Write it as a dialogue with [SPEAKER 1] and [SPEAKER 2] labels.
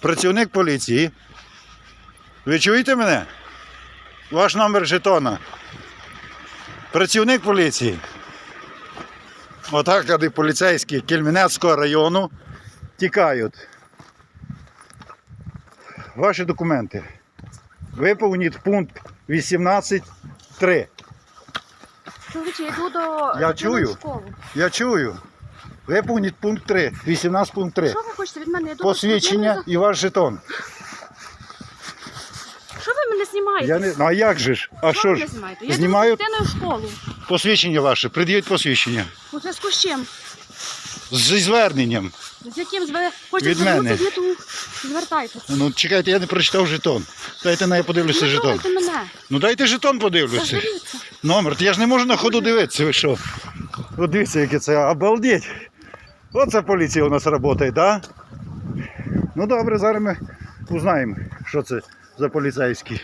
[SPEAKER 1] працівник поліції. Ви чуєте мене? Ваш номер жетона. Працівник поліції. Отак, коли поліцейські Кельменецького району тікають. Ваші документи. Виповніть пункт 18.3.
[SPEAKER 2] Чоловіче, я йду до
[SPEAKER 1] Я чую.
[SPEAKER 2] школу.
[SPEAKER 1] Я чую. Виповніть пункт 3. 18 пункт 3.
[SPEAKER 2] Що ви хочете від мене? Я
[SPEAKER 1] Посвідчення і ваш жетон.
[SPEAKER 2] за- Що ви мене знімаєте?
[SPEAKER 1] Я не... Ну а як же ж? А що
[SPEAKER 2] ви
[SPEAKER 1] ж?
[SPEAKER 2] мене знімаєте? Я
[SPEAKER 1] Знімаю
[SPEAKER 2] йду з дитиною в школу.
[SPEAKER 1] посвідчення ваше. Прид'явіть посвідчення.
[SPEAKER 2] У зв'язку з чим?
[SPEAKER 1] Зі зверненням.
[SPEAKER 2] З яким ви хочете
[SPEAKER 1] Від мене.
[SPEAKER 2] звернутися, йду, звертайтеся.
[SPEAKER 1] Ну чекайте, я не прочитав жетон. Дайте на я подивлюся
[SPEAKER 2] Не
[SPEAKER 1] жетон.
[SPEAKER 2] трогайте мене.
[SPEAKER 1] Ну дайте жетон подивлюся. Номер, я ж не можу на ходу дивитися, ви що? От дивіться, яке це, обалдеть. Оце поліція у нас працює, так? Ну добре, зараз ми узнаємо, що це за поліцейські.